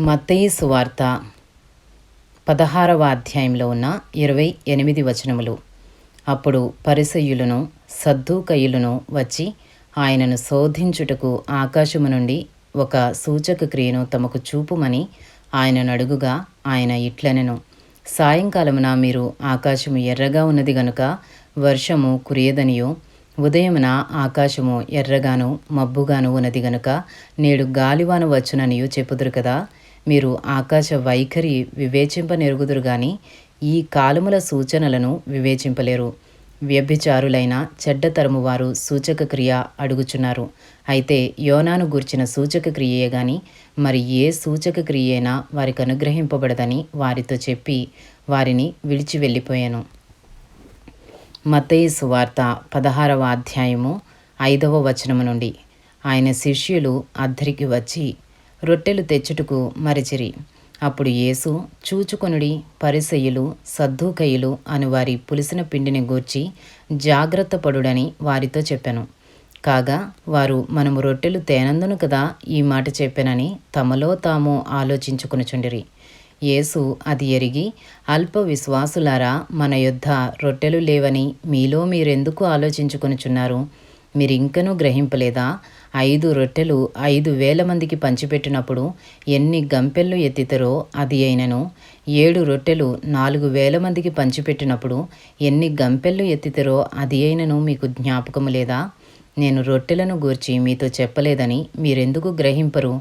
మత్తయి సువార్త పదహారవ అధ్యాయంలో ఉన్న ఇరవై ఎనిమిది వచనములు. అప్పుడు పరిసయ్యులను సద్దూకయ్యులను వచ్చి ఆయనను శోధించుటకు ఆకాశము నుండి ఒక సూచక క్రియను తమకు చూపుమని ఆయనను అడుగుగా ఆయన ఇట్లనెను సాయంకాలమున మీరు ఆకాశము ఎర్రగా ఉన్నది గనుక వర్షము కురియదనియో ఉదయమున ఆకాశము ఎర్రగాను మబ్బుగాను ఉన్నది గనుక నేడు గాలివాన వచ్చుననియు చెప్పుదురు కదా మీరు ఆకాశ వైఖరి వివేచింపనెరుగుదురు గాని ఈ కాలముల సూచనలను వివేచింపలేరు. వ్యభిచారులైన చెడ్డతరము వారు సూచక క్రియ అడుగుచున్నారు. అయితే యోనాను గూర్చిన సూచక క్రియే గాని మరి ఏ సూచక క్రియైనా వారికి అనుగ్రహింపబడదని వారితో చెప్పి వారిని విడిచి వెళ్ళిపోయాను. మత్తయి సువార్త పదహారవ అధ్యాయము ఐదవ వచనము నుండి ఆయన శిష్యులు అద్దరికి వచ్చి రొట్టెలు తెచ్చుటకు మరిచిరి. అప్పుడు యేసు చూచుకొనుడి పరిసయ్యులు సద్దూకయ్యులు అను వారి పులిసిన పిండిని గూర్చి జాగ్రత్త పడుడని వారితో చెప్పాను. కాగా వారు మనము రొట్టెలు తేనందును కదా ఈ మాట చెప్పానని తమలో తాము ఆలోచించుకునుచుండిరి యేసు అది ఎరిగి అల్ప విశ్వాసులారా మన యొద్ద రొట్టెలు లేవని మీలో మీరెందుకు ఆలోచించుకొనుచున్నారు మీరింకనూ గ్రహింపలేదా? ఐదు రొట్టెలు ఐదు వేల మందికి పంచిపెట్టినప్పుడు ఎన్ని గంపెళ్ళు ఎత్తితరో అది అయినను. ఏడు రొట్టెలు నాలుగు వేల మందికి పంచిపెట్టినప్పుడు ఎన్ని గంపెళ్ళు ఎత్తితరో అది అయినను మీకు జ్ఞాపకము లేదా? నేను రొట్టెలను గూర్చి మీతో చెప్పలేదని మీరెందుకు గ్రహింపరు?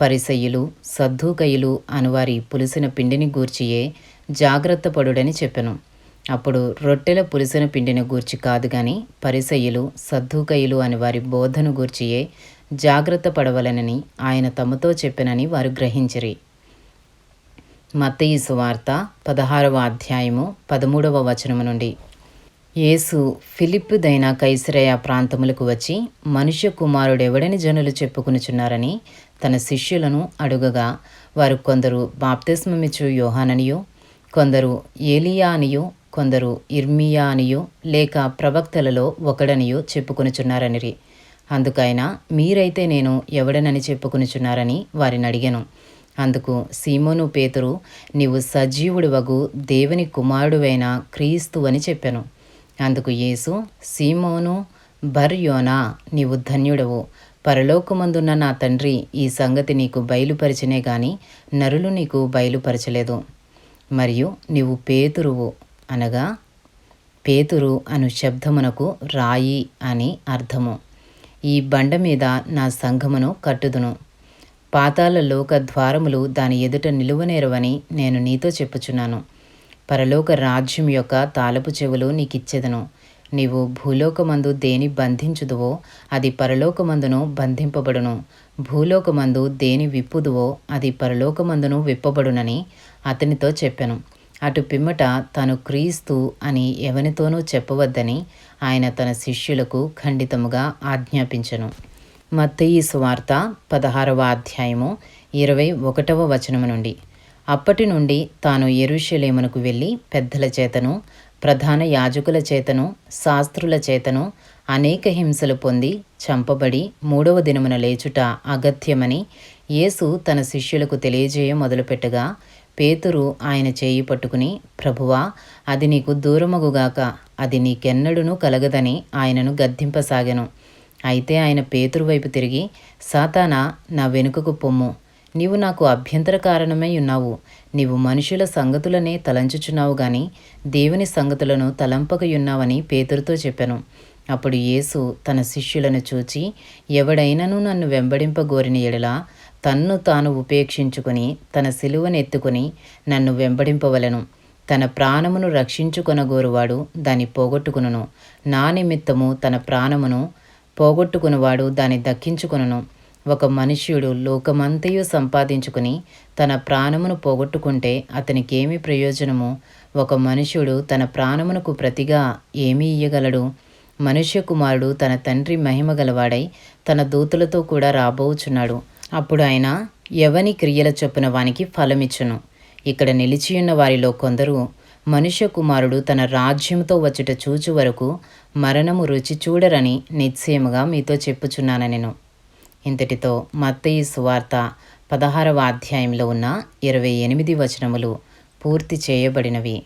పరిసయ్యులు సద్దూకయ్యులు అనువారి పులిసిన పిండిని గూర్చియే జాగ్రత్త పడుడని చెప్పెను. అప్పుడు రొట్టెల పులిసిన పిండిని గూర్చి కాదు గాని పరిసయ్యులు సద్దుకయులు అని వారి బోధను గూర్చియే జాగ్రత్త పడవలనని ఆయన తమతో చెప్పినని వారు గ్రహించిరి. మత్తయి సువార్త పదహారవ అధ్యాయము పదమూడవ వచనము నుండి. యేసు ఫిలిప్పుదైన కైసరయ ప్రాంతములకు వచ్చి మనుష్య కుమారుడెవడని జనులు చెప్పుకునుచున్నారని తన శిష్యులను అడుగగా వారు కొందరు బాప్తిస్మమిచ్చు యోహాననియో కొందరు ఏలియా అనియో కొందరు ఇర్మియా అనియు లేక ప్రవక్తలలో ఒకడనియో చెప్పుకొనుచున్నారనిరి. అందుకైన మీరైతే నేను ఎవడనని చెప్పుకొనుచున్నారని వారిని అడిగాను. అందుకు సీమోను పేతురు నీవు సజీవుడు వగు దేవుని కుమారుడువైన క్రీస్తు అని చెప్పాను. అందుకు యేసు సీమోను బర్యోనా నీవు ధన్యుడవు. పరలోకమందున్న నా తండ్రి ఈ సంగతి నీకు బయలుపరిచినే గాని నరులు నీకు బయలుపరచలేదు. మరియు నీవు పేతురువు. అనగా పేతురు అను శబ్దమునకు రాయి అని అర్థము. ఈ బండ మీద నా సంఘమును కట్టుదును. పాతాల లోక ద్వారములు దాని ఎదుట నిలువనేరవని నేను నీతో చెప్పుచున్నాను. పరలోక రాజ్యం యొక్క తాలపు చెవులు నీకిచ్చెదను. నీవు భూలోకమందు దేని బంధించుదువో అది పరలోకమందును బంధింపబడును. భూలోకమందు దేని విప్పుదువో అది పరలోకమందును విప్పబడునని అతనితో చెప్పాను. అటు పిమ్మట తను క్రీస్తు అని ఎవనితోనూ చెప్పవద్దని ఆయన తన శిష్యులకు ఖండితముగా ఆజ్ఞాపించను. మత్తయి సువార్త పదహారవ అధ్యాయము ఇరవై ఒకటవ వచనము నుండి. అప్పటి నుండి తాను ఎరుషలేమునకు వెళ్ళి పెద్దల చేతను ప్రధాన యాజకుల చేతను శాస్త్రుల చేతను అనేక హింసలు పొంది చంపబడి మూడవ దినమున లేచుట అగత్యమని యేసు తన శిష్యులకు తెలియజేయ మొదలుపెట్టగా పేతురు ఆయన చేయి పట్టుకుని ప్రభువా అది నీకు దూరమగుగాక అది నీకెన్నడును కలగదని ఆయనను గద్దింపసాగాను. అయితే ఆయన పేతురు వైపు తిరిగి సాతానా నా వెనుకకు పొమ్ము. నీవు నాకు అభ్యంతర కారణమై ఉన్నావు. నీవు మనుషుల సంగతులనే తలంచుచున్నావు గాని దేవుని సంగతులను తలంపకయున్నావని పేతురుతో చెప్పాను. అప్పుడు యేసు తన శిష్యులను చూచి ఎవడైనను నన్ను వెంబడింపగోరిన ఎడలా తన్ను తాను ఉపేక్షించుకొని తన సిలువనెత్తుకుని నన్ను వెంబడింపవలను. తన ప్రాణమును రక్షించుకొనగోరువాడు దాన్ని పోగొట్టుకును నా నిమిత్తము తన ప్రాణమును పోగొట్టుకునివాడు దాన్ని దక్కించుకును ఒక మనుష్యుడు లోకమంతయు సంపాదించుకుని తన ప్రాణమును పోగొట్టుకుంటే అతనికేమి ప్రయోజనము? ఒక మనుష్యుడు తన ప్రాణమునకు ప్రతిగా ఏమీ ఇయ్యగలడు? మనుష్య కుమారుడు తన తండ్రి మహిమ గలవాడై తన దూతలతో కూడా రాబోచున్నాడు. అప్పుడు ఆయన ఎవని క్రియల చొప్పున వానికి ఫలమిచ్చును? ఇక్కడ నిలిచియున్న వారిలో కొందరు మనుష్య కుమారుడు తన రాజ్యంతో వచ్చుట చూచు వరకు మరణము రుచి చూడరని నిశ్చయముగా మీతో చెప్పుచున్నాను నేను ఇంతటితో మత్తయి సువార్త పదహారవ అధ్యాయంలో ఉన్న ఇరవై ఎనిమిది వచనములు పూర్తి చేయబడినవి.